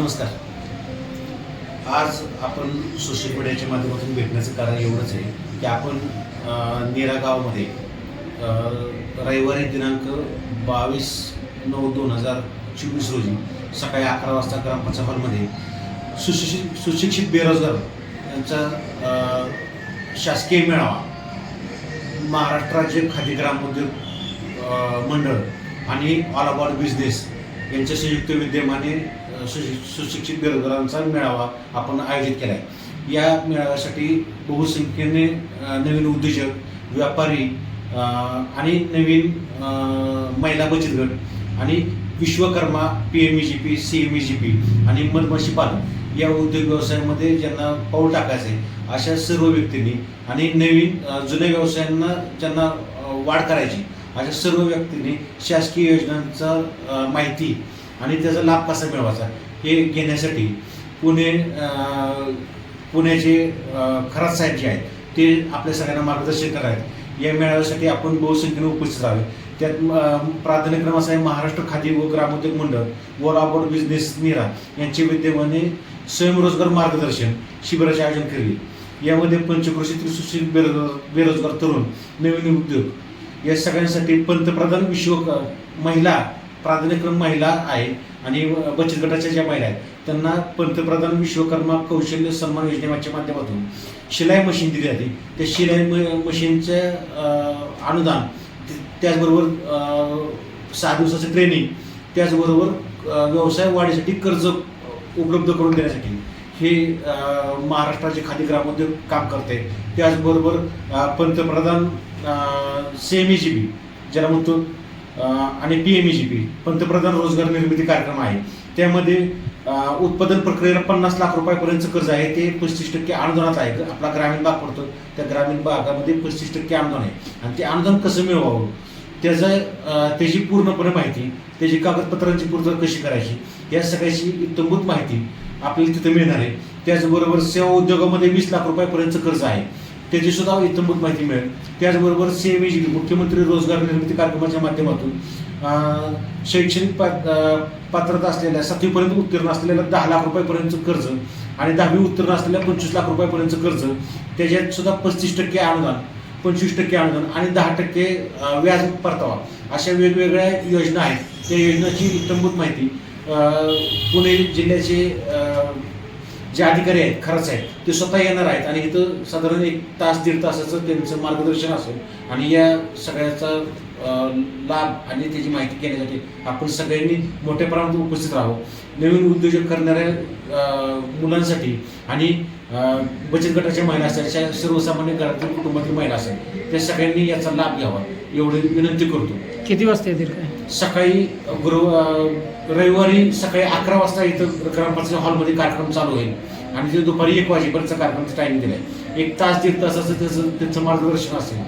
नमस्कार. आज आपण सोशल मीडियाच्या माध्यमातून भेटण्याचं कारण एवढंच आहे की आपण अ, नेरा रविवारी दिनांक बावीस नऊ दोन हजार चोवीस रोजी सकाळी अकरा वाजता ग्रामपंचायत हॉलमध्ये सुशिक्षित सुशिक्षित बेरोजगार यांचा शासकीय मेळावा महाराष्ट्र राज्य खादी ग्रामोद्योग मंडळ आणि ऑल अबाउट बिझनेस यांच्या संयुक्त विद्यमाने सुशिक्षित बेरोजगारांचा मेळावा आपण आयोजित केला आहे या मेळाव्यासाठी बहुसंख्येने नवीन उद्योजक व्यापारी आणि नवीन महिला बचत गट आणि Vishwakarma P M E G P C M E G P आणि मधमाशी पालन या उद्योग व्यवसायामध्ये ज्यांना पाऊल टाकायचं आहे अशा सर्व व्यक्तींनी आणि नवीन जुन्या व्यवसायांना ज्यांना वाढ करायची अशा सर्व व्यक्तींनी शासकीय योजनांचा माहिती आणि त्याचा लाभ कसा मिळवायचा हे घेण्यासाठी पुणे पुण्याचे खरात साहेब जे आहेत ते आपल्या सगळ्यांना मार्गदर्शन करायचे आहेत या मेळाव्यासाठी आपण बहुसंख्येने उपस्थित राहावे त्यात प्राधान्यक्रम असा आहे महाराष्ट्र खादी व ग्रामोद्योग मंडळ व अबाउट बिझनेस निरा यांचे विद्यमाने स्वयंरोजगार मार्गदर्शन शिबिराचे आयोजन केले. यामध्ये पंचक्रोशीतील सुशील बेरोजगार बेरोजगार तरुण नवीन उद्योग या सगळ्यांसाठी पंतप्रधान विश्व महिला प्राधान्यक्रम महिला आहे आणि बचत गटाच्या ज्या महिला आहेत त्यांना पंतप्रधान विश्वकर्मा कौशल्य सन्मान योजनेच्या माध्यमातून शिलाई मशीन दिली जाते. त्या शिलाई म- मशीनचं अनुदान त्याचबरोबर सहा दिवसाचं ट्रेनिंग त्याचबरोबर व्यवसाय वाढीसाठी कर्ज उपलब्ध करून देण्यासाठी हे महाराष्ट्राचे खादी ग्रामोद्योग काम करते. त्याचबरोबर पंतप्रधान सेमी जी बी ज्याला म्हणतो आणि P M E G P पंतप्रधान रोजगार निर्मिती कार्यक्रम आहे. त्यामध्ये उत्पादन प्रक्रियेला पन्नास लाख रुपयापर्यंतचं कर्ज आहे. ते पस्तीस टक्के अनुदानात आहे. आपला ग्रामीण भाग पडतो त्या ग्रामीण भागामध्ये पस्तीस टक्के अनुदान आहे. आणि ते अनुदान कसं मिळवावं? त्याचं त्याची पूर्णपणे माहिती त्याची कागदपत्रांची पूर्तता कशी करायची या सगळ्याची इत्तमभूत माहिती आपल्याला तिथं मिळणार आहे. त्याचबरोबर सेवा उद्योगामध्ये वीस लाख रुपयापर्यंतचं कर्ज आहे. त्याची सुद्धा इत्तमभूत माहिती मिळेल. त्याचबरोबर सीएमईजी मुख्यमंत्री रोजगार निर्मिती कार्यक्रमाच्या माध्यमातून शैक्षणिक पात्रता असलेल्या सातवीपर्यंत उत्तीर्ण असलेल्या दहा लाख रुपयापर्यंतचं कर्ज आणि दहावी उत्तीर्ण असलेल्या पंचवीस लाख रुपयापर्यंतचं कर्ज त्याच्यात सुद्धा पस्तीस टक्के अनुदान पंचवीस टक्के अनुदान आणि दहा टक्के व्याज परतावा अशा वेगवेगळ्या योजना आहेत. त्या योजनाची इत्तमभूत माहिती पुणे जिल्ह्याचे जे अधिकारी आहेत खरंच आहेत ते स्वतः येणार आहेत आणि इथं साधारण एक तास दीड तासाचं त्यांचं मार्गदर्शन असेल आणि या सगळ्याचा लाभ आणि त्याची माहिती घेण्यासाठी आपण सगळ्यांनी मोठ्या प्रमाणात उपस्थित राहावं. नवीन उद्योजक करणाऱ्या मुलांसाठी आणि बचत गटाच्या महिला अशा सर्वसामान्य घरातील कुटुंबातील महिला असतात त्या सगळ्यांनी याचा लाभ घ्यावा. एवढी विनंती करतो. किती वाजता येतील काय? सकाळी गुरु रविवारी सकाळी अकरा वाजता इथं ग्रामपंचायत हॉलमध्ये कार्यक्रम चालू होईल. आणि ते दुपारी एक वाजेपर्यंतचा कार्यक्रमाचा टाइम दिलाय. एक तास दीड तासाचं त्याचं त्यांचं मार्गदर्शन असेल.